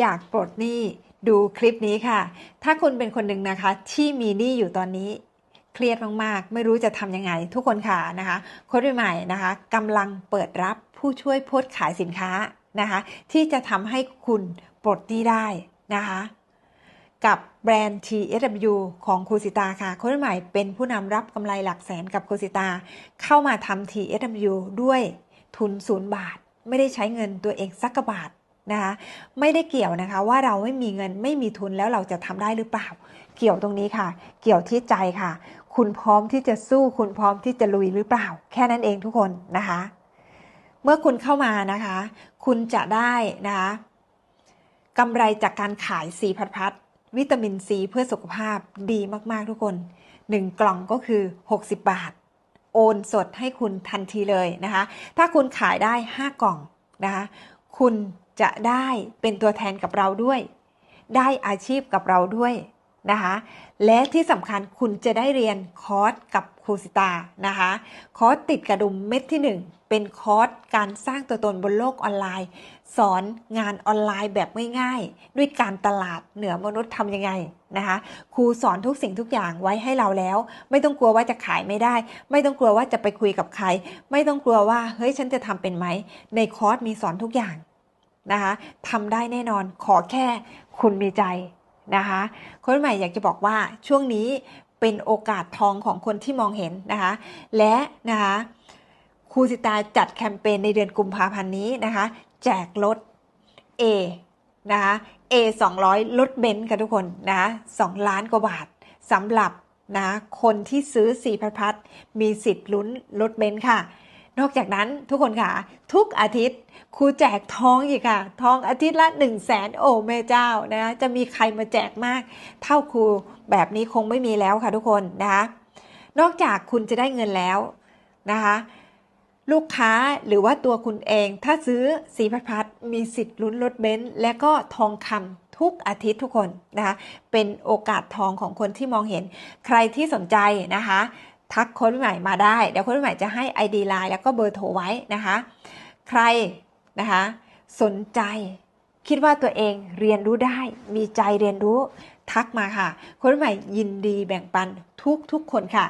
อยากปลดหนี้ดูคลิปนี้ค่ะ ถ้าคุณเป็นคนหนึ่งนะคะที่มีหนี้อยู่ตอนนี้เครียดมากๆ ไม่รู้จะทำยังไง ทุกคนค่ะนะคะโค้ดใหม่นะคะกำลังเปิดรับผู้ช่วยโพสขายสินค้านะคะ ที่จะทำให้คุณปลดหนี้ได้นะคะกับแบรนด์ TSW ของคูสิตาค่ะโค้ดใหม่เป็นผู้นำรับกำไรหลักแสนกับคูสิตา เข้ามาทำ TSW ด้วยทุนศูนย์บาท ไม่ได้ใช้เงินตัวเองสักกบาท นะคะไม่ได้เกี่ยวนะคะว่าเราไม่มีเงินไม่มีทุนแล้วเราจะทำได้หรือเปล่า เกี่ยวตรงนี้ค่ะ เกี่ยวที่ใจค่ะ คุณพร้อมที่จะสู้คุณพร้อมที่จะลุยหรือเปล่า แค่นั้นเองทุกคนนะคะ เมื่อคุณเข้ามานะคะ คุณจะได้นะคะกำไรจากการขายสีพัดพัดวิตามินซีเพื่อสุขภาพดีมากๆทุกคน 1 กล่องก็คือ 60 บาท โอนสดให้คุณทันทีเลยนะคะ ถ้าคุณขายได้ 5 กล่องนะคะ คุณ จะได้เป็นตัวแทนกับเราด้วย ได้อาชีพกับเราด้วยนะคะ และที่สำคัญคุณจะได้เรียนคอร์สกับครูสิตานะคะ คอร์สติดกระดุมเม็ดที่ 1 เป็นคอร์สการสร้างตัวตนบนโลกออนไลน์ สอนงานออนไลน์แบบง่ายๆ ด้วยการตลาดเหนือมนุษย์ทำยังไงนะคะครูสอนทุกสิ่งทุกอย่างไว้ให้เราแล้ว ไม่ต้องกลัวว่าจะขายไม่ได้ ไม่ต้องกลัวว่าจะไปคุยกับใคร ไม่ต้องกลัวว่าเฮ้ยฉันจะทำเป็นไหมในคอร์สมีสอนทุกอย่าง นะคะทำได้แน่นอนขอแค่คุณมีใจนะคะคนใหม่อยากจะบอกว่าช่วงนี้เป็นโอกาสทองของคนที่มองเห็นนะคะและนะคะครูสิตาจัดแคมเปญในเดือนกุมภาพันธ์นี้นะคะแจกรถ A นะคะ A 200รถเบนซ์ค่ะทุกคนนะคะ2ล้านกว่าบาทสำหรับนะคนที่ซื้อสีพัดพัดมีสิทธิ์ลุ้นรถเบนซ์ค่ะ นอกจากนั้นทุกคนค่ะ ทุกอาทิตย์ครูแจกทองอีกค่ะ ทองอาทิตย์ละ 1 0 0 0 0แสนโอ้แม่เจ้านะจะมีใครมาแจกมาก เท่าครูแบบนี้คงไม่มีแล้วค่ะทุกคนนะคะนอกจากคุณจะได้เงินแล้วนะคะลูกค้าหรือว่าตัวคุณเองถ้าซื้อสีพัดพัดมีสิทธิ์ลุ้นรถเบนซ์และก็ทองคำทุกอาทิตย์ทุกคนนะคะเป็นโอกาสทองของคนที่มองเห็นใครที่สนใจนะคะ ทักค้ใหม่มาได้ เดี๋ยวค้ใหม่จะให้ ID ไลน์แล้วก็เบอร์โทรไว้นะคะ ใครนะคะสนใจคิดว่าตัวเองเรียนรู้ได้ มีใจเรียนรู้ทักมาค่ะค้ใหม่ยินดีแบ่งปันทุกทุกๆคนค่ะ